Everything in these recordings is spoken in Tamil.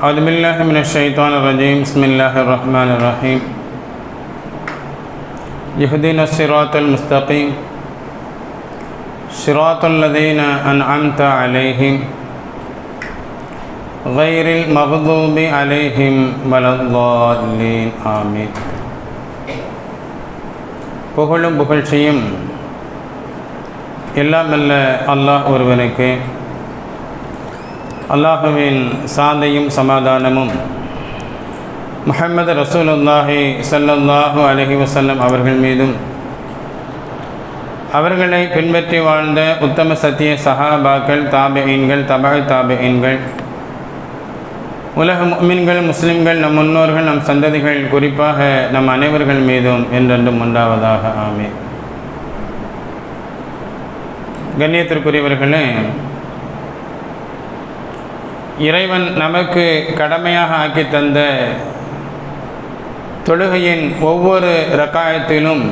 أعوذ بالله من الشيطان الرجيم بسم الله الرحمن الرحيم يهدينا الصراط المستقيم صراط الذين أنعمت عليهم غير المغضوب عليهم ولا الضالين ஆமீன் புகழும் புகழ்ச்சியும் எல்லாம் வல்ல அல்லாஹ் ஒருவனுக்கு அல்லாஹுவின் சாந்தையும் சமாதானமும் முஹம்மது ரசூலுல்லாஹி ஸல்லல்லாஹு அலஹி வசல்லம் அவர்கள் மீதும் அவர்களை பின்பற்றி வாழ்ந்த உத்தம சத்திய சஹாபாக்கள் தாபெயின்கள் தபழ் தாபெயின்கள் உலக முக்மின்கள் முஸ்லிம்கள் நம் முன்னோர்கள் நம் சந்ததிகள் குறிப்பாக நம் அனைவர்கள் மீதும் என்றென்றும் உண்டாவதாக ஆமே கண்ணியத்திற்குரியவர்களே இறைவன் நமக்கு கடமையாக ஆக்கி தந்த தொழுகையின் ஒவ்வொரு ரக்காயத்திலும்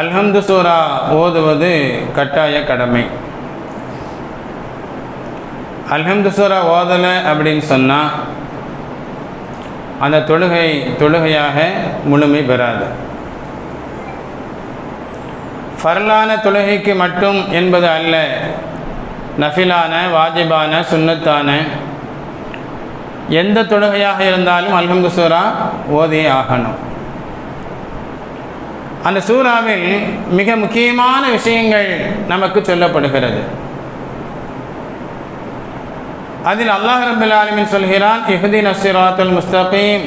அல்ஹம்து சூரா ஓதுவது கட்டாய கடமை. அல்ஹம்து சூரா ஓதலை அப்படின்னு சொன்னால் அந்த தொழுகை தொழுகையாக முழுமை பெறாது. ஃபரலான தொழுகைக்கு மட்டும் என்பது அல்ல நஃபிலான வாஜிபான சுன்னத்தான எந்த தொழுகையாக இருந்தாலும் அல்ஹம்து சூரா ஓதியே ஆகணும். அந்த சூறாவில் மிக முக்கியமான விஷயங்கள் நமக்கு சொல்லப்படுகிறது. அதில் அல்லாஹ் ரபுல் ஆலமின் சொல்கிறான் இஹுதீன் அஸ்ஸிராத்துல் முஸ்தகீம்.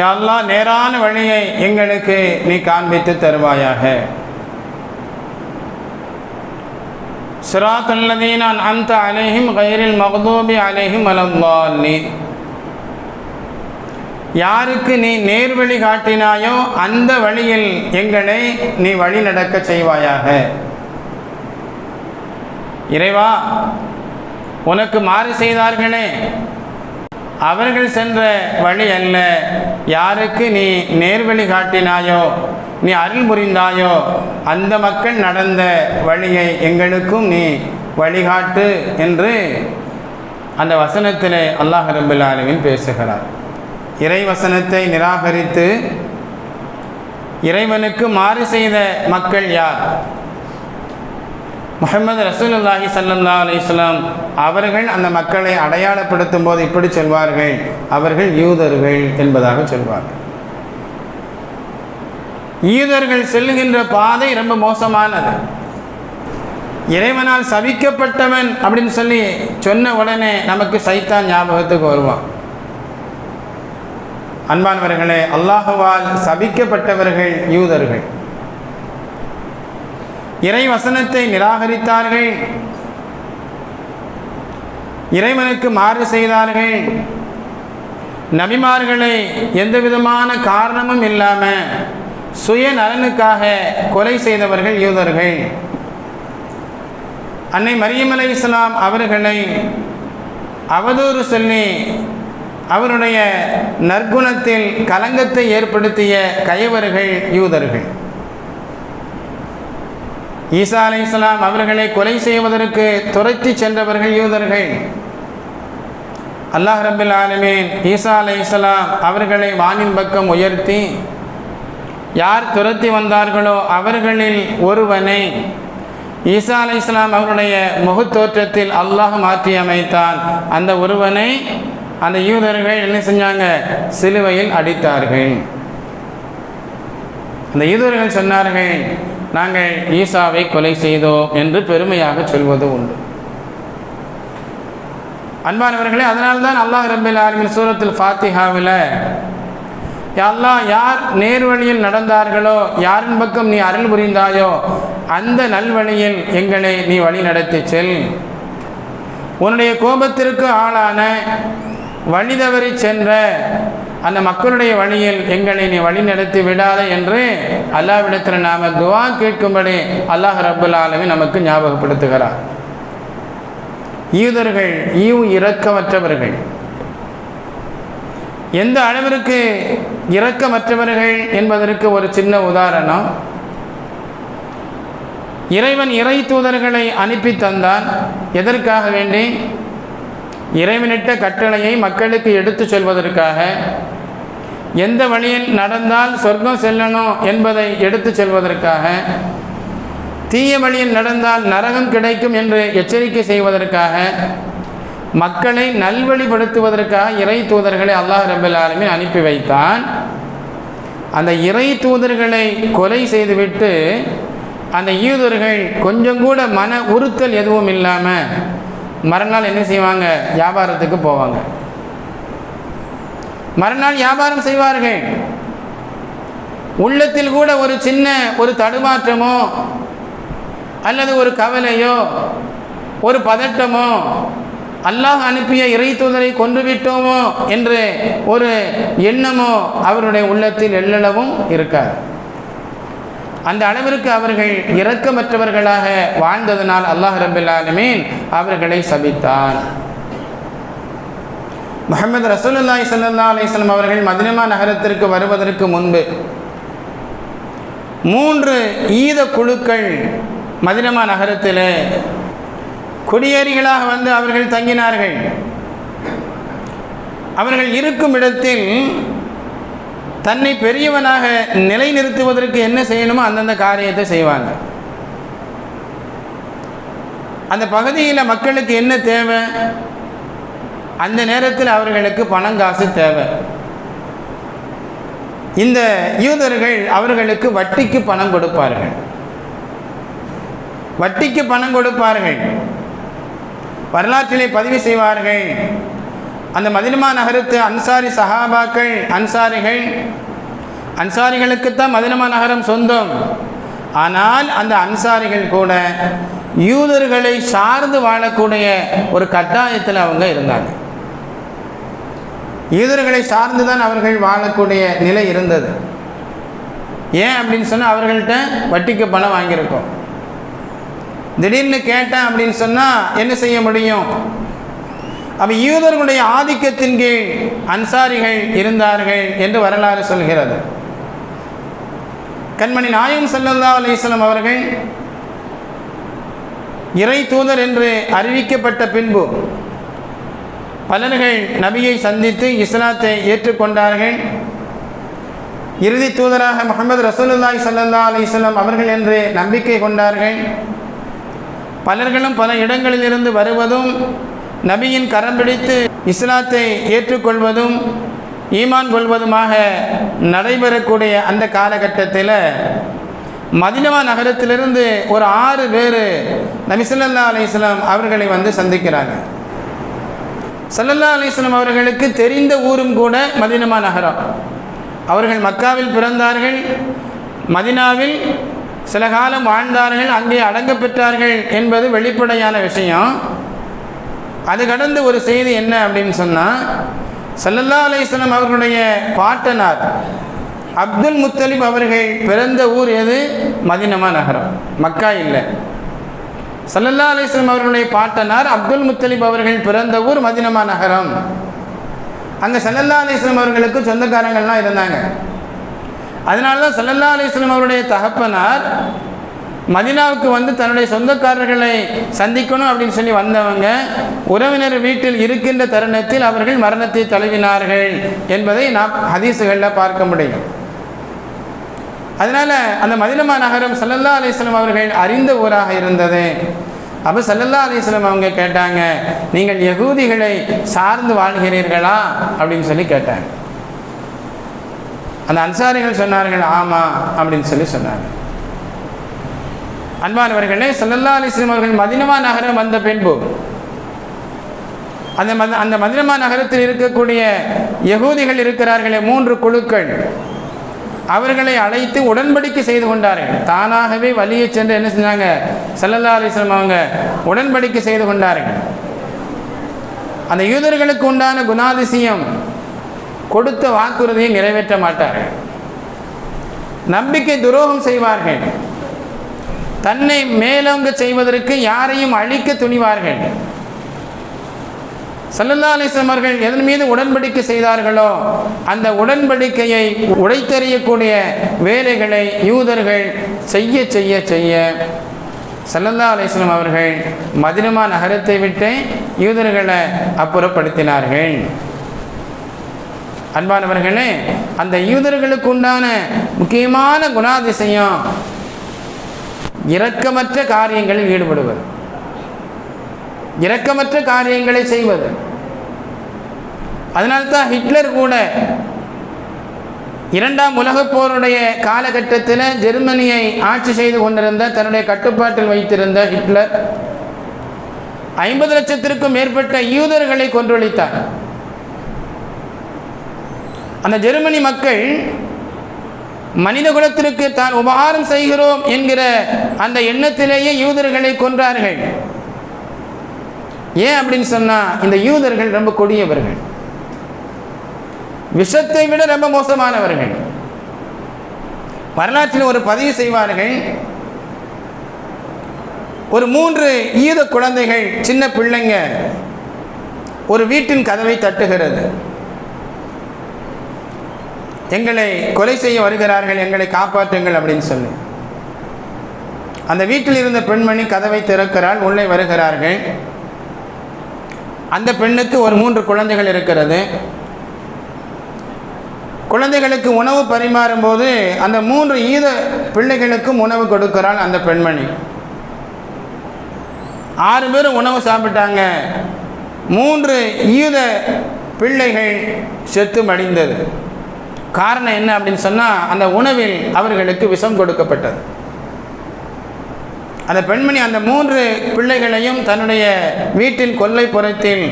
யா அல்லாஹ் நேரான வழியை எங்களுக்கு நீ காண்பித்து தருவாயாக. சிராத்துல்லதீனான் அந்த غير المغضوب عليهم ولا الضالين யாருக்கு நீ நேர்வழி காட்டினாயோ அந்த வழியில் எங்களை நீ வழி நடக்க செய்வாயாக. இறைவா உனக்கு மாறு செய்தார்களே. அவர்கள் சென்ற வழி அல்ல. யாருக்கு நீ நேர்வழி காட்டினாயோ நீ அருள் புரிந்தாயோ அந்த மக்கள் நடந்த வழியை எங்களுக்கும் நீ வழிகாட்டு என்று அந்த வசனத்திலே அல்லாஹ் ரபுல் ஆலமின் பேசுகிறார். இறை வசனத்தை நிராகரித்து இறைவனுக்கு மாறு செய்த மக்கள் யார்? முகமது ரசூலுல்லாஹி சல்லா அலிஸ்லாம் அவர்கள் அந்த மக்களை அடையாளப்படுத்தும் போது இப்படி சொல்வார்கள். அவர்கள் யூதர்கள் என்பதாக சொல்வார்கள். யூதர்கள் செல்லுகின்ற பாதை ரொம்ப மோசமானது. இறைவனால் சவிக்கப்பட்டவன் அப்படின்னு சொல்லி சொன்ன உடனே நமக்கு சைத்தான் ஞாபகத்துக்கு வருவான். அன்பானவர்களே அல்லாஹுவால் சபிக்கப்பட்டவர்கள் யூதர்கள். இறை வசனத்தை நிராகரித்தார்கள். இறைவனுக்கு மாறு செய்தார்கள். நபிமார்களை எந்த விதமான காரணமும் இல்லாமல் சுய நலனுக்காக கொலை செய்தவர்கள் யூதர்கள். அன்னை மரியம் அலை இஸ்லாம் அவர்களை அவதூறு சொல்லி அவருடைய நற்குணத்தில் கலங்கத்தை ஏற்படுத்திய கயவர்கள் யூதர்கள். ஈசா அலை இஸ்லாம் அவர்களை கொலை செய்வதற்கு துரத்தி சென்றவர்கள் யூதர்கள். அல்லாஹ் ரபில் ஆலமீன் ஈசா அலை இஸ்லாம் அவர்களை வானின் பக்கம் உயர்த்தி யார் துரத்தி வந்தார்களோ அவர்களில் ஒருவனை. ஈசா அலை இஸ்லாம் அவருடைய முகத்தோற்றத்தில் அல்லாஹ் மாற்றி அமைத்தான். அந்த ஒருவனை அந்த யூதர்கள் என்ன செஞ்சாங்க? சிலுவையில் அடித்தார்கள். அந்த யூதர்கள் சொன்னார்கள் நாங்கள் ஈசாவை கொலை செய்தோம் என்று பெருமையாக சொல்வது உண்டு. அன்பானவர்களே அதனால்தான் அல்லாஹ் ரபில் ஆலமின் சூரத்தில் ஃபாத்திஹாவில் அல்லாஹ் யார் நேர்வழியில் நடந்தார்களோ யாரின் பக்கம் நீ அருள் புரிந்தாயோ அந்த நல்வழியில் எங்களை நீ வழி நடத்தி செல். உன்னுடைய கோபத்திற்கு ஆளான வழி தவறி சென்ற அந்த மக்களுடைய வழியில் எங்களை நீ வழி நடத்தி விடாத என்று அல்லாவிடத்தில் நாம் துவா கேட்கும்படி அல்லாஹ் ரபுல் ஆலமி நமக்கு ஞாபகப்படுத்துகிறார். யூதர்கள் ஈவு இறக்கமற்றவர்கள். எந்த அளவிற்கு இரக்கமற்றவர்கள் என்பதற்கு ஒரு சின்ன உதாரணம். இறைவன் இறை தூதர்களை அனுப்பி தந்தான். எதற்காக வேண்டி? இறைவனிட்ட கட்டளையை மக்களுக்கு எடுத்து சொல்வதற்காக. எந்த வழியில் நடந்தால் சொர்க்கம் செல்லணும் என்பதை எடுத்து செல்வதற்காக. தீய வழியில் நடந்தால் நரகம் கிடைக்கும் என்று எச்சரிக்கை செய்வதற்காக. மக்களை நல்வழிப்படுத்துவதற்காக இறை தூதர்களை அல்லாஹ் ரபுல் ஆலமின் அனுப்பி வைத்தான். அந்த இறை தூதர்களை கொலை செய்துவிட்டு அந்த யூதர்கள் கொஞ்சம் கூட மன உறுத்தல் எதுவும் இல்லாமல் மறுநாள் என்ன செய்வாங்க? வியாபாரத்துக்கு போவாங்க. மறுநாள் வியாபாரம் செய்வார்கள். உள்ளத்தில் கூட ஒரு சின்ன ஒரு தடுமாற்றமோ அல்லது ஒரு கவலையோ ஒரு பதட்டமோ அல்லாஹ் அனுப்பிய இறை தூதரை கொண்டு விட்டோமோ என்று ஒரு எண்ணமோ அவருடைய உள்ளத்தில் எல்லளவும் இருக்காது. அந்த அளவிற்கு அவர்கள் இரக்கமற்றவர்களாக வாழ்ந்ததனால் அல்லாஹ் ரபுல்லாலுமீன் அவர்களை சபித்தார் முகமது ரசூலுல்லாய் சல்லா அலிஸ்லாம் அவர்கள் மதினமா நகரத்திற்கு வருவதற்கு முன்பு மூன்று ஈத குழுக்கள் மதினமா நகரத்தில் குடியேறிகளாக வந்து அவர்கள் தங்கினார்கள். அவர்கள் இருக்கும் இடத்தில் தன்னை பெரியவனாக நிலைநிறுத்துவதற்கு என்ன செய்யணுமோ அந்தந்த காரியத்தை செய்வாங்க. அந்த பகுதியில் மக்களுக்கு என்ன தேவை? அந்த நேரத்தில் அவர்களுக்கு பணம் காசு தேவை. இந்த யூதர்கள் அவர்களுக்கு வட்டிக்கு பணம் கொடுப்பார்கள். வட்டிக்கு பணம் கொடுப்பார்கள். வரலாற்றிலே பதிவு செய்வார்கள். அந்த மதினமா நகரத்து அன்சாரி சஹாபாக்கள் அன்சாரிகள் அன்சாரிகளுக்குத்தான் மதினமா நகரம் சொந்தம். ஆனால் அந்த அன்சாரிகள் கூட யூதர்களை சார்ந்து வாழக்கூடிய ஒரு கட்டாயத்தில் அவங்க இருந்தாங்க. யூதர்களை சார்ந்து தான் அவர்கள் வாழக்கூடிய நிலை இருந்தது. ஏன் அப்படின்னு சொன்னால் அவர்கள்ட்ட வட்டிக்கு பணம் வாங்கியிருக்கோம். திடீர்னு கேட்டேன் அப்படின்னு சொன்னால் என்ன செய்ய முடியும்? அப்போ யூதர்களுடைய ஆதிக்கத்தின் கீழ் அன்சாரிகள் இருந்தார்கள் என்று வரலாறு சொல்கிறது. கண்மணி நாயம் சல்லல்லா அலிஸ்லாம் அவர்கள் இறை தூதர் என்று அறிவிக்கப்பட்ட பின்பு பலர்கள் நபியை சந்தித்து இஸ்லாத்தை ஏற்றுக்கொண்டார்கள். இறுதி தூதராக முகமது ரசூலுல்லாய் சல்லா அலிஸ்லாம் அவர்கள் என்று நம்பிக்கை கொண்டார்கள். பலர்களும் பல இடங்களிலிருந்து வருவதும் நபியின் கரம் பிடித்து இஸ்லாத்தை ஏற்றுக்கொள்வதும் ஈமான் கொள்வதுமாக நடைபெறக்கூடிய அந்த காலகட்டத்தில் மதினமா நகரத்திலிருந்து ஒரு ஆறு பேர் நபிசல்லா அலிஸ்லாம் அவர்களை வந்து சந்திக்கிறாங்க. சல்லல்லா அலிஸ்லாம் அவர்களுக்கு தெரிந்த ஊரும் கூட மதினமா நகரம். அவர்கள் மக்காவில் பிறந்தார்கள் மதினாவில் சில காலம் வாழ்ந்தார்கள் அங்கே அடங்க பெற்றார்கள் என்பது வெளிப்படையான விஷயம். அது கடந்து ஒரு செய்தி என்ன அப்படின்னு சொன்னால் சல்லல்லா அலிஸ்லம் அவர்களுடைய பாட்டனார் அப்துல் முத்தலிப் அவர்கள் பிறந்த ஊர் எது? மதினமா நகரம். மக்கா இல்லை. சல்லல்லா அலிஸ்லம் அவர்களுடைய பாட்டனார் அப்துல் முத்தலிப் அவர்கள் பிறந்த ஊர் மதினமா நகரம். அங்கே சல்லல்லா அலிஸ்லம் அவர்களுக்கு சொந்தக்காரங்கள்லாம் இருந்தாங்க. அதனால தான் சல்லல்லா அலிஸ்லம் அவருடைய தகப்பனார் மதினாவுக்கு வந்து தன்னுடைய சொந்தக்காரர்களை சந்திக்கணும் அப்படின்னு சொல்லி வந்தவங்க உறவினர் வீட்டில் இருக்கின்ற தருணத்தில் அவர்கள் மரணத்தை தழுவினார்கள் என்பதை நாம் ஹதீஸுகளில் பார்க்க முடியும். அதனால் அந்த மதினமா நகரம் சல்லல்லா அலிஸ்லாம் அவர்கள் அறிந்த ஊராக இருந்தது. அப்போ சல்லல்லா அலிஸ்லாம் அவங்க கேட்டாங்க நீங்கள் யகூதிகளை சார்ந்து வாழ்கிறீர்களா? அப்படின்னு சொல்லி கேட்டாங்க. அந்த அன்சாரிகள் சொன்னார்கள் ஆமாம் அப்படின்னு சொல்லி சொன்னாங்க. அன்பானவர்களே சல்லல்லா அலிஸ்லம் அவர்கள் மதினமா நகரம் வந்த பின்பு அந்த மத அந்த மதினமா நகரத்தில் இருக்கக்கூடிய யகூதிகள் இருக்கிறார்களே மூன்று குழுக்கள் அவர்களை அழைத்து உடன்படிக்கை செய்து கொண்டார்கள். தானாகவே வழியை சென்று என்ன செஞ்சாங்க? சல்லல்லா அலிஸ்லம் அவங்க உடன்படிக்கை செய்து கொண்டார்கள். அந்த யூதர்களுக்கு உண்டான குணாதிசயம் கொடுத்த வாக்குறுதியை நிறைவேற்ற மாட்டார்கள் நம்பிக்கை துரோகம் செய்வார்கள். தன்னை மேலோங்க செய்வதற்கு யாரையும் அழிக்க துணிவார்கள். சல்லல்லா அலிஸ்லாம் அவர்கள் எதன் மீது உடன்படிக்கை செய்தார்களோ அந்த உடன்படிக்கையை உடைத்தறியக்கூடிய வேலைகளை யூதர்கள் செய்ய செய்ய செய்ய சல்லல்லா அலிஸ்லாம் அவர்கள் மதினமா நகரத்தை விட்டு யூதர்களை அப்புறப்படுத்தினார்கள். அன்பானவர்களே அந்த யூதர்களுக்கு உண்டான முக்கியமான குணாதிசயம் இரக்கமற்ற காரியங்களில் ஈடுபடுவது. இரக்கமற்ற காரியங்களை செய்வது. அதனால்தான் ஹிட்லர் கூட இரண்டாம் உலகப் போருடைய காலகட்டத்தில் ஜெர்மனியை ஆட்சி செய்து கொண்டிருந்த தன்னுடைய கட்டுப்பாட்டில் வைத்திருந்த ஹிட்லர் ஐம்பது லட்சத்திற்கும் மேற்பட்ட யூதர்களை கொன்றொழித்தார். அந்த ஜெர்மனி மக்கள் மனித குலத்திற்கு தான் உபகாரம் செய்கிறோம் என்கிற அந்த எண்ணத்திலேயே யூதர்களை கொன்றார்கள். ஏன் அப்படின்னு சொன்னா இந்த யூதர்கள் ரொம்ப கொடியவர்கள். விஷத்தை விட ரொம்ப மோசமானவர்கள். வரலாற்றில் ஒரு பதிவு செய்வார்கள். ஒரு மூன்று ஈத குழந்தைகள் சின்ன பிள்ளைங்க ஒரு வீட்டின் கதவை தட்டுகிறது. எங்களை கொலை செய்ய வருகிறார்கள் எங்களை காப்பாற்றுங்கள் அப்படின்னு சொல்லி. அந்த வீட்டில் இருந்த பெண்மணி கதவை திறக்கிறாள் உள்ளே வருகிறார்கள். அந்த பெண்ணுக்கு ஒரு மூன்று குழந்தைகள் இருக்கிறது. குழந்தைகளுக்கு உணவு பரிமாறும் போது அந்த மூன்று ஈத பிள்ளைகளுக்கும் உணவு கொடுக்கிறாள் அந்த பெண்மணி. ஆறு பேரும் உணவு சாப்பிட்டாங்க. மூன்று ஈத பிள்ளைகள் செத்து மடிந்தது. காரணம் என்ன அப்படின்னு சொன்னால் அந்த உணவில் அவர்களுக்கு விஷம் கொடுக்கப்பட்டது. அந்த பெண்மணி அந்த மூன்று பிள்ளைகளையும் தன்னுடைய வீட்டின் கொல்லைப்புறத்தில்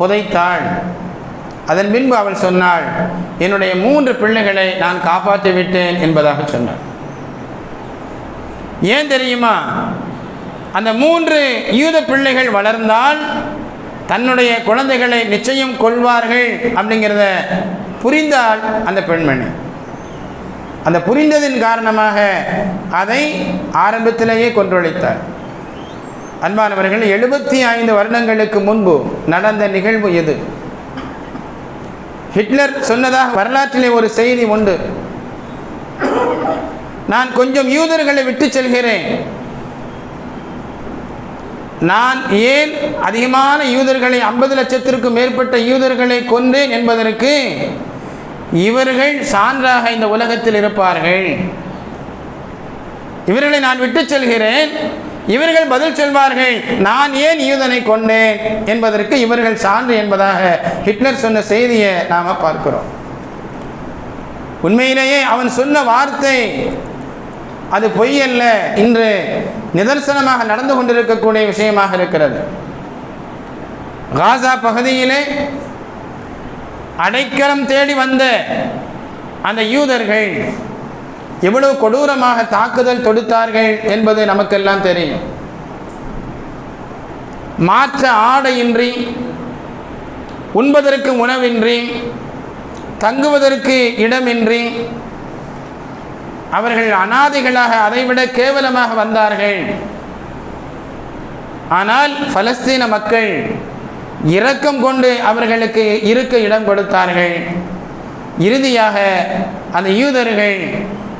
புதைத்தாள். அதன் பின்பு அவள் சொன்னாள் என்னுடைய மூன்று பிள்ளைகளை நான் காப்பாற்றி விட்டேன் என்பதாக சொன்னாள். ஏன் தெரியுமா? அந்த மூன்று யூத பிள்ளைகள் வளர்ந்தால் தன்னுடைய குழந்தைகளை நிச்சயம் கொள்வார்கள் அப்படிங்கிறத புரிந்தாள் அந்த பெண்மணி. அந்த புரிந்ததின் காரணமாக அதை ஆரம்பத்திலேயே கொன்றொழித்தார். அன்பானவர்கள் எழுபத்தி ஐந்து வருடங்களுக்கு முன்பு நடந்த நிகழ்வு எது? ஹிட்லர் சொன்னதாக வரலாற்றிலே ஒரு செய்தி உண்டு. நான் கொஞ்சம் யூதர்களை விட்டு செல்கிறேன். நான் ஏன் அதிகமான யூதர்களை ஐம்பது லட்சத்திற்கும் மேற்பட்ட யூதர்களை கொன்றேன் என்பதற்கு இவர்கள் சான்றாக இந்த உலகத்தில் இருப்பார்கள். இவர்களை நான் விட்டு செல்கிறேன். இவர்கள் பதில் சொல்வார்கள் நான் ஏன் யூதனை கொண்டேன் என்பதற்கு இவர்கள் சான்று என்பதாக ஹிட்லர் சொன்ன செய்தியை நாம் பார்க்கிறோம். உண்மையிலேயே அவன் சொன்ன வார்த்தை அது பொய் அல்ல. இன்று நிதர்சனமாக நடந்து கொண்டிருக்கக்கூடிய விஷயமாக இருக்கிறது. காசா பகுதியிலே அடைக்கலம் தேடி வந்த அந்த யூதர்கள் எவ்வளவு கொடூரமாக தாக்குதல் தொடுத்தார்கள் என்பது நமக்கெல்லாம் தெரியும். மாற்ற ஆடையின்றி உண்பதற்கு உணவின்றி தங்குவதற்கு இடமின்றி அவர்கள் அனாதைகளாக அதைவிட கேவலமாக வந்தார்கள். ஆனால் பலஸ்தீன மக்கள் இரக்கம் கொண்டு அவர்களுக்கு இருக்க இடம் கொடுத்தார்கள். இறுதியாக அந்த யூதர்கள்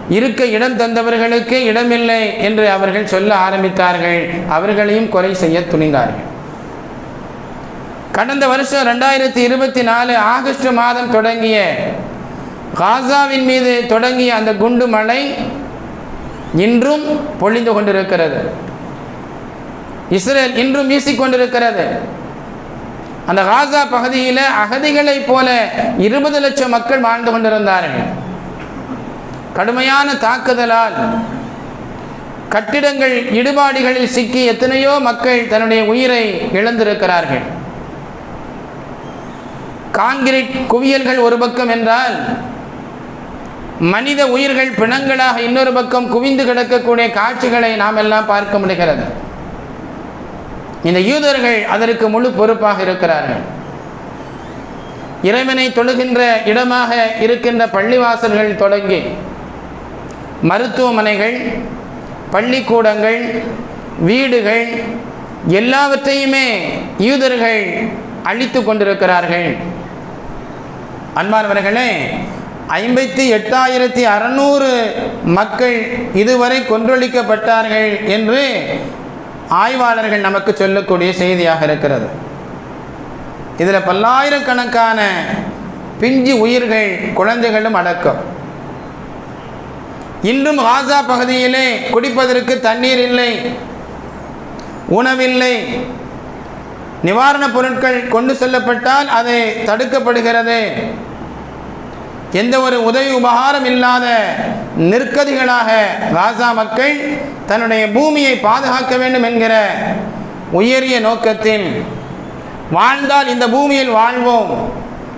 இருக்க இடம் தந்தவர்களுக்கு இடமில்லை என்று அவர்கள் சொல்ல ஆரம்பித்தார்கள். அவர்களையும் கொலை செய்ய துணிந்தார்கள். கடந்த வருஷம் ரெண்டாயிரத்தி இருபத்தி நாலு ஆகஸ்ட் மாதம் தொடங்கிய காசாவின் மீது தொடங்கிய அந்த குண்டு மழை இன்றும் பொழிந்து கொண்டிருக்கிறது. இஸ்ரேல் இன்றும் வீசிக்கொண்டிருக்கிறது. அந்த காசா பகுதியில் அகதிகளைப் போல இருபது லட்சம் மக்கள் வாழ்ந்து கொண்டிருந்தார்கள். கடுமையான தாக்குதலால் கட்டிடங்கள் இடுபாடுகளில் சிக்கி எத்தனையோ மக்கள் தன்னுடைய உயிரை இழந்திருக்கிறார்கள். காங்கிரீட் குவியல்கள் ஒரு பக்கம் என்றால் மனித உயிர்கள் பிணங்களாக இன்னொரு பக்கம் குவிந்து கிடக்கக்கூடிய காட்சிகளை நாம் எல்லாம் பார்க்க முடிகிறது. இந்த யூதர்கள் அதற்கு முழு பொறுப்பாக இருக்கிறார்கள். இறைவனை தொழுகின்ற இடமாக இருக்கின்ற பள்ளிவாசல்கள் தொடங்கி மருத்துவமனைகள் பள்ளிக்கூடங்கள் வீடுகள் எல்லாவற்றையுமே யூதர்கள் அழித்து கொண்டிருக்கிறார்கள். அன்பானவர்களே ஐம்பத்தி எட்டாயிரத்தி அறநூறு மக்கள் இதுவரை கொன்றொழிக்கப்பட்டார்கள் என்று ஆய்வாளர்கள் நமக்கு சொல்லக்கூடிய செய்தியாக இருக்கிறது. இதில் பல்லாயிரக்கணக்கான பிஞ்சு உயிர்கள் குழந்தைகளும் அடக்கம். இன்றும் காசா பகுதியிலே குடிப்பதற்கு தண்ணீர் இல்லை உணவில்லை. நிவாரணப் பொருட்கள் கொண்டு செல்லப்பட்டால் அது தடுக்கப்படுகிறது. எந்த ஒரு உதவி உபகாரம் இல்லாத நிற்கதிகளாக காசா மக்கள் தன்னுடைய பூமியை பாதுகாக்க வேண்டும் என்கிற உயரிய நோக்கத்தில் வாழ்ந்தால் இந்த பூமியில் வாழ்வோம்.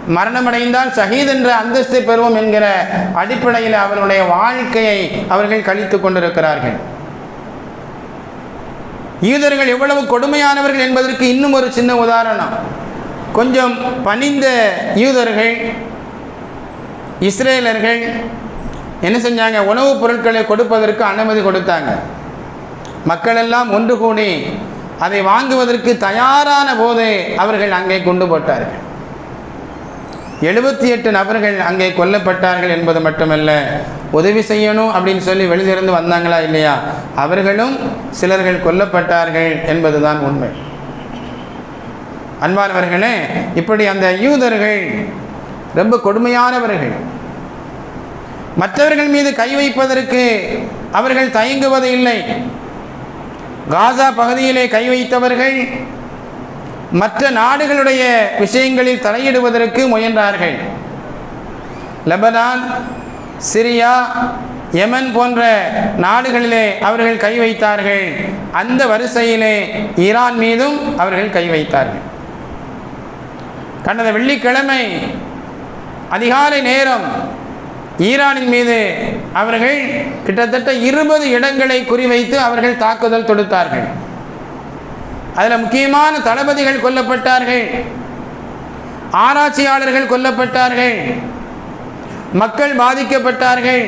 மரணமடைந்தால் சஹீத் என்ற அந்தஸ்தை பெறுவோம் என்கிற அடிப்படையில் அவர்களுடைய வாழ்க்கையை அவர்கள் கழித்து கொண்டிருக்கிறார்கள். யூதர்கள் எவ்வளவு கொடுமையானவர்கள் என்பதற்கு இன்னும் ஒரு சின்ன உதாரணம். கொஞ்சம் பணிந்த யூதர்கள் இஸ்ரேலர்கள் என்ன செஞ்சாங்க? உணவுப் பொருட்களை கொடுப்பதற்கு அனுமதி கொடுத்தாங்க. மக்களெல்லாம் ஒன்று கூடி அதை வாங்குவதற்கு தயாரான போது அவர்கள் அங்கே கொண்டு போட்டார்கள். எழுபத்தி எட்டு நபர்கள் அங்கே கொல்லப்பட்டார்கள் என்பது மட்டுமல்ல உதவி செய்யணும் அப்படின்னு சொல்லி வெளியிலிருந்து வந்தாங்களா இல்லையா? அவர்களும் சிலர்கள் கொல்லப்பட்டார்கள் என்பதுதான் உண்மை. அன்பானவர்களே இப்படி அந்த யூதர்கள் ரொம்ப கொடுமையானவர்கள். மற்றவர்கள் மீது கை வைப்பதற்கு அவர்கள் தயங்குவது இல்லை காசா பகுதியிலே கை வைத்தவர்கள் மற்ற நாடுகளுடைய விஷயங்களில் தலையிடுவதற்கு முயன்றார்கள். லெபனான் சிரியா யமன் போன்ற நாடுகளிலே அவர்கள் கை வைத்தார்கள். அந்த வரிசையிலே ஈரான் மீதும் அவர்கள் கை வைத்தார்கள். கடந்த வெள்ளிக்கிழமை அதிகாலை நேரம் ஈரானின் மீது அவர்கள் கிட்டத்தட்ட இருபது இடங்களை குறிவைத்து அவர்கள் தாக்குதல் தொடுத்தார்கள். அதில் முக்கியமான தளபதிகள் கொல்லப்பட்டார்கள். ஆராய்ச்சியாளர்கள் கொல்லப்பட்டார்கள். மக்கள் பாதிக்கப்பட்டார்கள்.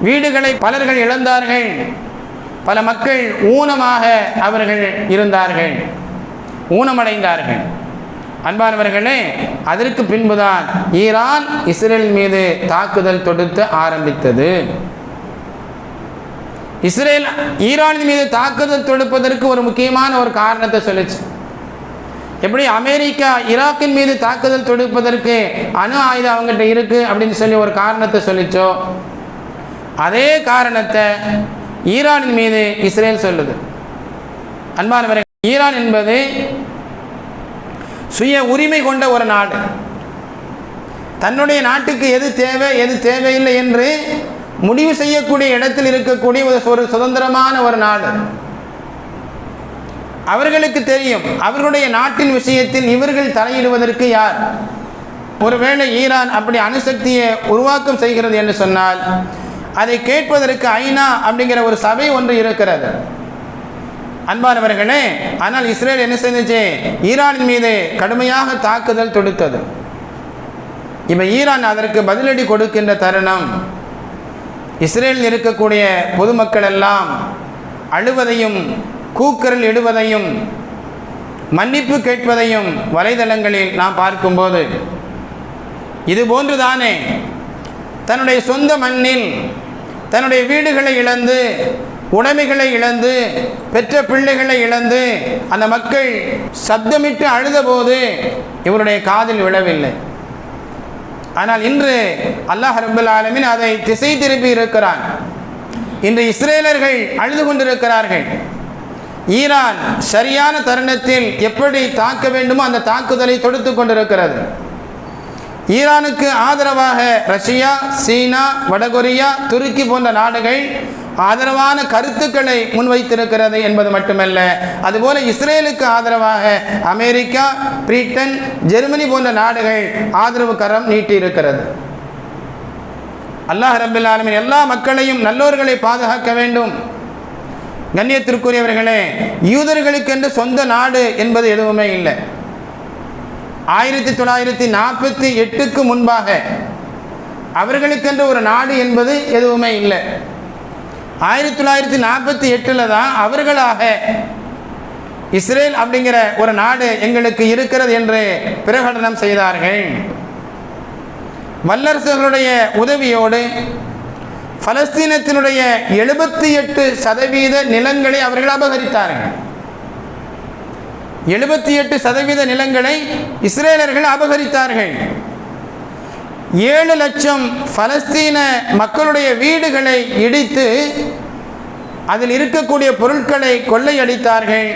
வீடுகளை பலர்கள் இழந்தார்கள். பல மக்கள் ஊனமாக அவர்கள் இருந்தார்கள். ஊனமடைந்தார்கள். அன்பானவர்களே அதற்கு பின்புதான் ஈரான் இஸ்ரேல் மீது தாக்குதல் தொடுத்து ஆரம்பித்தது. இஸ்ரேல் ஈரானின் மீது தாக்குதல் தொடுப்பதற்கு ஒரு முக்கியமான ஒரு காரணத்தை சொல்லுச்சு. எப்படி அமெரிக்கா ஈராக்கின் மீது தாக்குதல் தொடுப்பதற்கு அணு ஆயுதம் அவங்ககிட்ட இருக்கு அப்படின்னு சொல்லி ஒரு காரணத்தை சொல்லிச்சோ? அதே காரணத்தை ஈரானின் மீது இஸ்ரேல் சொல்லுது. அன்பானவர்கள் ஈரான் என்பது சுய உரிமை கொண்ட ஒரு நாடு. தன்னுடைய நாட்டுக்கு எது தேவை எது தேவையில்லை என்று முடிவு செய்யக்கூடிய இடத்தில் இருக்கக்கூடிய ஒரு சுதந்திரமான ஒரு நாடு. அவர்களுக்கு தெரியும் அவர்களுடைய நாட்டின் விஷயத்தில் இவர்கள் தலையிடுவதற்கு யார்? ஒருவேளை ஈரான் அப்படி அணுசக்தியை உருவாக்கம் செய்கிறது என்று சொன்னால் அதை கேட்பதற்கு ஐநா அப்படிங்கிற ஒரு சபை ஒன்று இருக்கிறது. அன்பானவர்களே ஆனால் இஸ்ரேல் என்ன செஞ்சிச்சு? ஈரானின் மீது கடுமையாக தாக்குதல் தொடுத்தது. இப்போ ஈரான் அதற்கு பதிலடி கொடுக்கின்ற தருணம் இஸ்ரேலில் இருக்கக்கூடிய பொதுமக்கள் எல்லாம் அழுவதையும் கூக்கரல் இடுவதையும் மன்னிப்பு கேட்பதையும் வலைதளங்களில் நாம் பார்க்கும்போது இது போன்றுதானே தன்னுடைய சொந்த மண்ணில் தன்னுடைய வீடுகளை இழந்து உடைமைகளை இழந்து பெற்ற பிள்ளைகளை இழந்து அந்த மக்கள் சப்தமிட்டு அழுதபோது இவருடைய காதில் விழவில்லை. ஆனால் இன்று அல்லாஹ் ரபுல் ஆலமின் அதை திசை திருப்பி இருக்கிறான். இன்று இஸ்ரேலர்கள் அழுது கொண்டிருக்கிறார்கள். ஈரான் சரியான தருணத்தில் எப்படி தாக்க வேண்டுமோ அந்த தாக்குதலை தொடுத்து கொண்டிருக்கிறது. ஈரானுக்கு ஆதரவாக ரஷ்யா சீனா வடகொரியா துருக்கி போன்ற நாடுகள் ஆதரவான கருத்துக்களை முன்வைத்திருக்கிறது என்பது மட்டுமல்ல. அதுபோல இஸ்ரேலுக்கு ஆதரவாக அமெரிக்கா பிரிட்டன் ஜெர்மனி போன்ற நாடுகள் ஆதரவு கரம் நீட்டியிருக்கிறது. அல்லாஹ் ரபில் ஆலமின் எல்லா மக்களையும் நல்லோர்களை பாதுகாக்க வேண்டும். கண்ணியத்திற்குரியவர்களே யூதர்களுக்கென்று சொந்த நாடு என்பது எதுவுமே இல்லை. ஆயிரத்தி தொள்ளாயிரத்தி நாற்பத்தி எட்டுக்கு முன்பாக அவர்களுக்கென்று ஒரு நாடு என்பது எதுவுமே இல்லை. ஆயிரத்தி தொள்ளாயிரத்தி நாற்பத்தி எட்டில் தான் அவர்களாக இஸ்ரேல் அப்படிங்கிற ஒரு நாடு எங்களுக்கு இருக்கிறது என்று பிரகடனம் செய்தார்கள். வல்லரசுகளுடைய உதவியோடு பலஸ்தீனத்தினுடைய எழுபத்தி எட்டு சதவீத நிலங்களை அவர்கள் அபகரித்தார்கள். எழுபத்தி எட்டு சதவீத நிலங்களை இஸ்ரேலர்கள் அபகரித்தார்கள். ஏழு லட்சம் பலஸ்தீன மக்களுடைய வீடுகளை இடித்து அதில் இருக்கக்கூடிய பொருட்களை கொள்ளையடித்தார்கள்.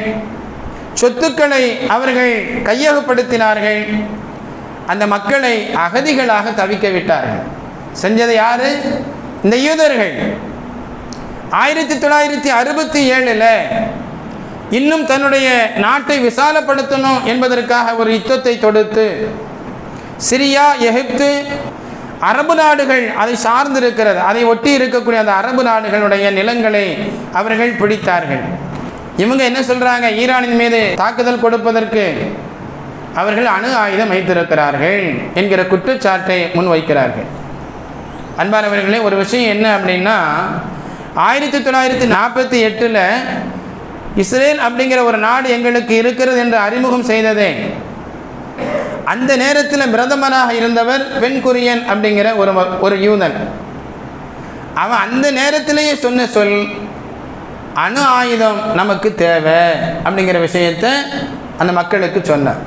சொத்துக்களை அவர்கள் கையகப்படுத்தினார்கள். அந்த மக்களை அகதிகளாக தவிக்க விட்டார்கள். செஞ்சது யாரு? இந்த யூதர்கள். ஆயிரத்தி தொள்ளாயிரத்தி அறுபத்தி ஏழில் இன்னும் தன்னுடைய நாட்டை விசாலப்படுத்தணும் என்பதற்காக ஒரு யுத்தத்தை தொடுத்து சிரியா எகிப்து அரபு நாடுகள் அதை சார்ந்திருக்கிறது. அதை ஒட்டி இருக்கக்கூடிய அந்த அரபு நாடுகளுடைய நிலங்களை அவர்கள் பிடித்தார்கள். இவங்க என்ன சொல்றாங்க? ஈரானின் மீது தாக்குதல் கொடுப்பதற்கு அவர்கள் அணு ஆயுதம் வைத்திருக்கிறார்கள் என்கிற குற்றச்சாட்டை முன்வைக்கிறார்கள். அன்பானவர்களே ஒரு விஷயம் என்ன அப்படின்னா ஆயிரத்தி தொள்ளாயிரத்தி நாற்பத்தி எட்டில் இஸ்ரேல் அப்படிங்கிற ஒரு நாடு எங்களுக்கு இருக்கிறது என்று அறிமுகம் செய்ததே அந்த நேரத்தில் பிரதமராக இருந்தவர் பெண் குரியன் அப்படிங்கிற ஒரு ஒரு யூதன். அவன் அந்த நேரத்திலேயே சொன்ன சொல் அணு ஆயுதம் நமக்கு தேவை அப்படிங்கிற விஷயத்தை அந்த மக்களுக்கு சொன்னார்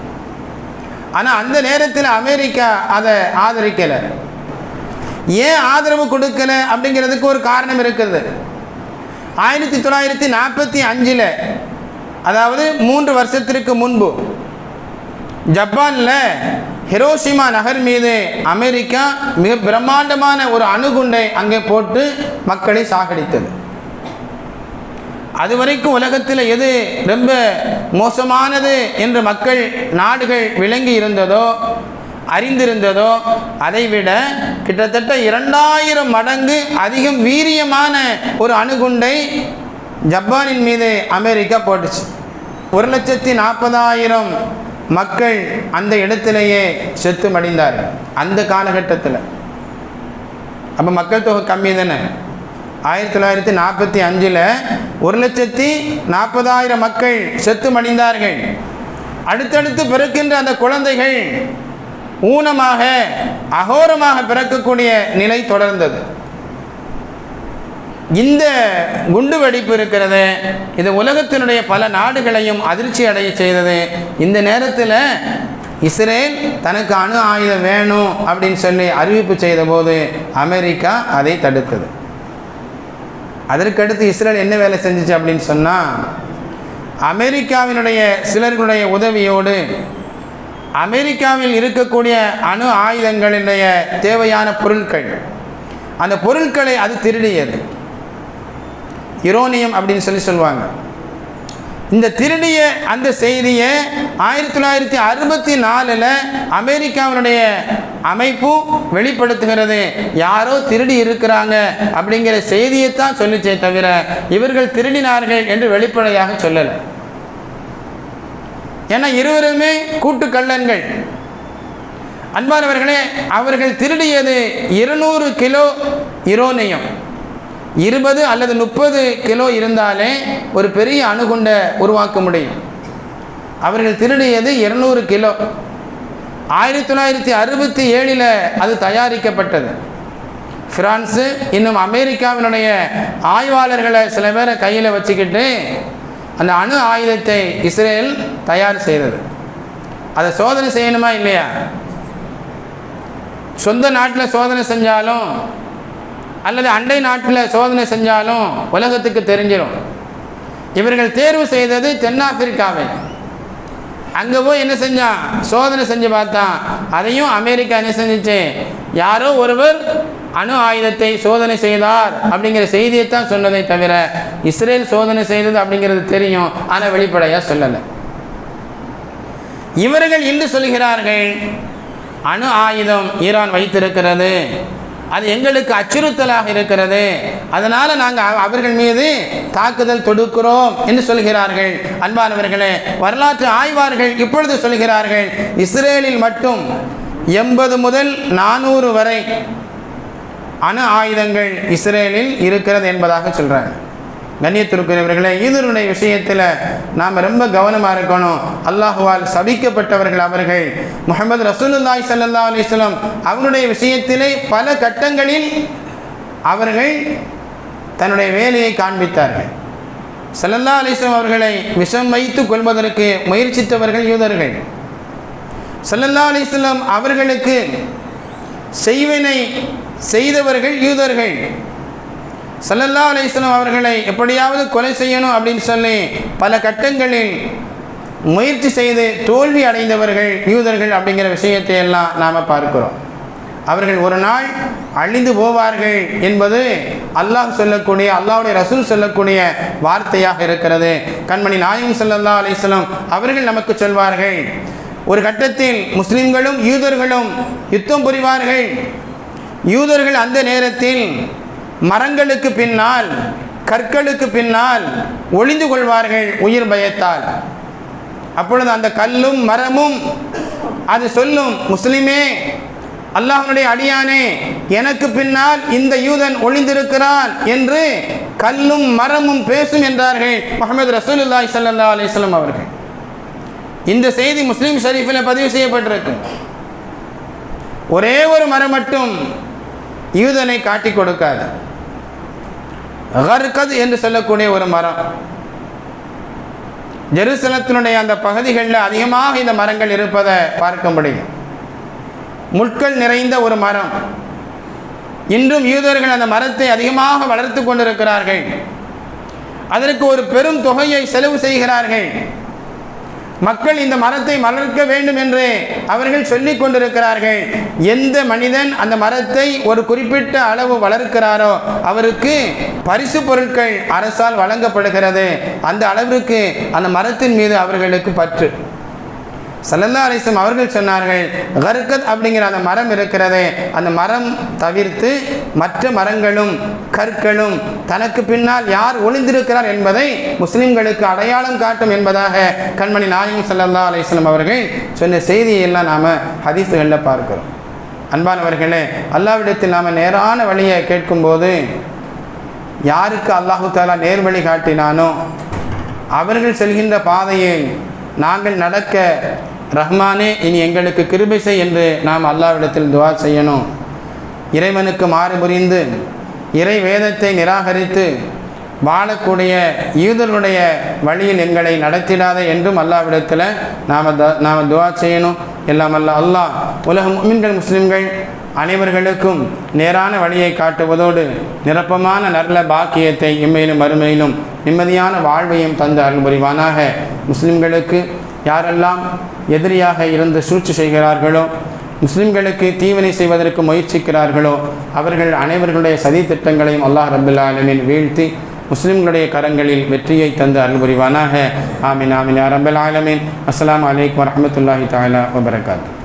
ஆனால் அந்த நேரத்தில் அமெரிக்கா அதை ஆதரிக்கலை. ஏன் ஆதரவு கொடுக்கல அப்படிங்கிறதுக்கு ஒரு காரணம் இருக்குது. ஆயிரத்தி தொள்ளாயிரத்தி நாற்பத்தி அஞ்சில் அதாவது மூன்று வருஷத்திற்கு முன்பு ஜப்பானில் ஹிரோஷிமா நகர் மீது அமெரிக்கா மிக பிரம்மாண்டமான ஒரு அணுகுண்டை அங்கே போட்டு மக்களை சாகடித்தது. அதுவரைக்கும் உலகத்தில் எது ரொம்ப மோசமானது என்று மக்கள் நாடுகள் விளங்கி இருந்ததோ அறிந்திருந்ததோ அதைவிட கிட்டத்தட்ட இரண்டாயிரம் மடங்கு அதிகம் வீரியமான ஒரு அணுகுண்டை ஜப்பானின் மீது அமெரிக்கா போட்டுச்சு. ஒரு லட்சத்தி நாற்பதாயிரம் மக்கள் அந்த இடத்திலேயே செத்து மடிந்தார்கள் அந்த காலகட்டத்தில். அப்போ மக்கள் தொகை கம்மி தானே? ஆயிரத்தி தொள்ளாயிரத்தி நாற்பத்தி அஞ்சில் ஒரு லட்சத்தி நாற்பதாயிரம் மக்கள் செத்து மடிந்தார்கள் அடுத்தடுத்து பிறக்கின்ற அந்த குழந்தைகள் ஊனமாக அகோரமாக பிறக்கக்கூடிய நிலை தொடர்ந்தது. இந்த குண்டு வெடிப்பு இருக்கிறது இது உலகத்தினுடைய பல நாடுகளையும் அதிர்ச்சி அடைய செய்தது. இந்த நேரத்தில் இஸ்ரேல் தனக்கு அணு ஆயுதம் வேணும் அப்படின்னு சொல்லி அறிவிப்பு செய்தபோது அமெரிக்கா அதை தடுத்தது. அதற்கடுத்து இஸ்ரேல் என்ன வேலை செஞ்சுச்சு அப்படின்னு சொன்னால் அமெரிக்காவினுடைய சிலர்களுடைய உதவியோடு அமெரிக்காவில் இருக்கக்கூடிய அணு ஆயுதங்களினுடைய தேவையான பொருட்கள் அந்த பொருட்களை அது திருடியது. இரோனியம் அப்படின்னு சொல்லி சொல்லுவாங்க. இந்த திருடிய அந்த செய்தியை ஆயிரத்தி தொள்ளாயிரத்தி அறுபத்தி நாலில் அமெரிக்காவினுடைய அமைப்பு வெளிப்படுத்துகிறது. யாரோ திருடி இருக்கிறாங்க அப்படிங்கிற செய்தியைத்தான் சொல்லிச்சே தவிர இவர்கள் திருடினார்கள் என்று வெளிப்படையாக சொல்லலை. ஏன்னா இருவருமே கூட்டு கள்ளன்கள் அன்பானவர்களே அவர்கள் திருடியது இருநூறு கிலோ இரோனியம் இருபது அல்லது முப்பது கிலோ இருந்தாலே ஒரு பெரிய அணுகுண்டை உருவாக்க முடியும். அவர்கள் திருடியது இருநூறு கிலோ. ஆயிரத்தி தொள்ளாயிரத்தி அறுபத்தி ஏழில் அது தயாரிக்கப்பட்டது. ஃப்ரான்ஸு இன்னும் அமெரிக்காவினுடைய ஆய்வாளர்களை சில பேரை கையில் வச்சுக்கிட்டு அந்த அணு ஆயுதத்தை இஸ்ரேல் தயார் செய்தது. அதை சோதனை செய்யணுமா இல்லையா? சொந்த நாட்டில் சோதனை செஞ்சாலும் அல்லது அண்டை நாட்டில் சோதனை செஞ்சாலும் உலகத்துக்கு தெரிஞ்சிடும் இவர்கள் தேர்வு செய்தது தென்னாப்பிரிக்காவை. அங்கே போய் என்ன செஞ்சான் சோதனை செஞ்சு பார்த்தான் அதையும் அமெரிக்கா என்ன செஞ்சிச்சு? யாரோ ஒருவர் அணு ஆயுதத்தை சோதனை செய்தார் அப்படிங்கிற செய்தியைத்தான் சொன்னதை தவிர இஸ்ரேல் சோதனை செய்தது அப்படிங்கிறது தெரியும் ஆனால் வெளிப்படையாக சொல்லலை. இவர்கள் இன்று சொல்கிறார்கள் அணு ஆயுதம் ஈரான் வைத்திருக்கிறது. அது எங்களுக்கு அச்சுறுத்தலாக இருக்கிறது. அதனால் நாங்கள் அவர்கள் மீது தாக்குதல் தொடுக்கிறோம் என்று சொல்கிறார்கள். அன்பானவர்களே வரலாற்று ஆய்வார்கள் இப்பொழுது சொல்கிறார்கள் இஸ்ரேலில் மட்டும் எண்பது முதல் நானூறு வரை அணு ஆயுதங்கள் இஸ்ரேலில் இருக்கிறது என்பதாக சொல்கிறாங்க கண்ணியத்திற்குரியவர்களே ஈதருடைய விஷயத்தில் நாம் ரொம்ப கவனமாக இருக்கணும். அல்லாஹுவால் சபிக்கப்பட்டவர்கள் அவர்கள். முகமது ரசூலுல்லாய் சல்லா அலிஸ்லாம் அவருடைய விஷயத்திலே பல கட்டங்களில் அவர்கள் தன்னுடைய வேலையை காண்பித்தார்கள். சல்லல்லா அலிஸ்லாம் அவர்களை விஷம் வைத்து கொள்வதற்கு முயற்சித்தவர்கள் யூதர்கள். சல்லல்லா அலிஸ்லாம் அவர்களுக்கு செய்வினை செய்தவர்கள் யூதர்கள். சல்லல்லா அலிஸ்லாம் அவர்களை எப்படியாவது கொலை செய்யணும் அப்படின்னு சொல்லி பல கட்டங்களில் முயற்சி செய்து தோல்வி அடைந்தவர்கள் யூதர்கள் அப்படிங்கிற விஷயத்தை எல்லாம் நாம் பார்க்கிறோம். அவர்கள் ஒரு நாள் அழிந்து போவார்கள் என்பது அல்லாஹ் சொல்லக்கூடிய அல்லாவுடைய ரசூல் சொல்லக்கூடிய வார்த்தையாக இருக்கிறது. கண்மணி நாயம் சல்லல்லா அலிஸ்லாம் அவர்கள் நமக்கு சொல்வார்கள் ஒரு கட்டத்தில் முஸ்லிம்களும் யூதர்களும் யுத்தம் புரிவார்கள். யூதர்கள் அந்த நேரத்தில் மரங்களுக்கு பின்னால் கற்களுக்கு பின்னால் ஒளிந்து கொள்வார்கள் உயிர் பயத்தால். அப்பொழுது அந்த கல்லும் மரமும் அது சொல்லும் முஸ்லிமே அல்லாஹனுடைய அடியானே எனக்கு பின்னால் இந்த யூதன் ஒளிந்திருக்கிறான் என்று கல்லும் மரமும் பேசும் என்றார்கள் முகமது ரசூலுல்லாய் சல்லா அலிஸ்லாம் அவர்கள். இந்த செய்தி முஸ்லீம் ஷரீஃபில் பதிவு செய்யப்பட்டிருக்கு. ஒரே ஒரு மரம் மட்டும் யூதனை காட்டி கொடுக்காது. ஹர்கத் என்று சொல்லக்கூடிய ஒரு மரம். ஜெருசலத்தினுடைய அந்த பகுதிகளில் அதிகமாக இந்த மரங்கள் இருப்பதை பார்க்க முடியும். முட்கள் நிறைந்த ஒரு மரம். இன்றும் யூதர்கள் அந்த மரத்தை அதிகமாக வளர்த்து கொண்டிருக்கிறார்கள். அதற்கு ஒரு பெரும் தொகையை செலவு செய்கிறார்கள். மக்கள் இந்த மரத்தை மலர்க்க வேண்டும் என்று அவர்கள் சொல்லிக் கொண்டிருக்கிறார்கள். எந்த மனிதன் அந்த மரத்தை ஒரு குறிப்பிட்ட அளவு வளர்க்கிறாரோ அவருக்கு பரிசு பொருட்கள் அரசால் வழங்கப்படுகிறது. அந்த அளவிற்கு அந்த மரத்தின் மீது அவர்களுக்கு பற்று. சல்லல்லா அலிஸ்லம் அவர்கள் சொன்னார்கள் கருக்கத் அப்படிங்கிற அந்த மரம் இருக்கிறது அந்த மரம் தவிர்த்து மற்ற மரங்களும் கற்களும் தனக்கு பின்னால் யார் ஒளிந்திருக்கிறார் என்பதை முஸ்லிம்களுக்கு அடையாளம் காட்டும் என்பதாக கண்மணி நாயகம் சல்லல்லா அலிஸ்லம் அவர்கள் சொன்ன செய்தியெல்லாம் நாம் ஹதீஸுகளில் பார்க்கிறோம். அன்பானவர்களே அல்லாவிடத்தில் நாம் நேரான வழியை கேட்கும்போது யாருக்கு அல்லாஹு தாலா நேர்வழி காட்டினானோ அவர்கள் செல்கின்ற பாதையை நாங்கள் நடக்க ரஹ்மானே இனி எங்களுக்கு கிருபை செய் என்று நாம் அல்லாவிடத்தில் துவா செய்யணும். இறைவனுக்கு மாறு புரிந்து இறை வேதத்தை நிராகரித்து வாழக்கூடிய யூதர்களுடைய வழியில் எங்களை நடத்திடாத என்றும் அல்லாவிடத்தில் நாம் த நாம் துவா செய்யணும். எல்லாம் அல்ல அல்லாஹ் உலக முஸ்லிம்கள் முஸ்லிம்கள் அனைவர்களுக்கும் நேரான வழியை காட்டுவதோடு நிரப்பமான நல்ல பாக்கியத்தை இம்மையிலும் மறுமையிலும் நிம்மதியான வாழ்வையும் தந்து அருள் புரிவானாக. முஸ்லிம்களுக்கு யாரெல்லாம் எதிரியாக இருந்து சூழ்ச்சி செய்கிறார்களோ முஸ்லிம்களுக்கு தீவினை செய்வதற்கு முயற்சிக்கிறார்களோ அவர்கள் அனைவர்களுடைய சதி திட்டங்களையும் அல்லாஹ் ரபுல்லாலமின் வீழ்த்தி முஸ்லிம்களுடைய கரங்களில் வெற்றியை தந்து அருள் புரிவானாக. ஆமின் ஆமின் ரபுல் ஆலமின். அஸ்லாம் வலைக்கம் வரமத்துல்லாஹி தாலா வபரகாத்து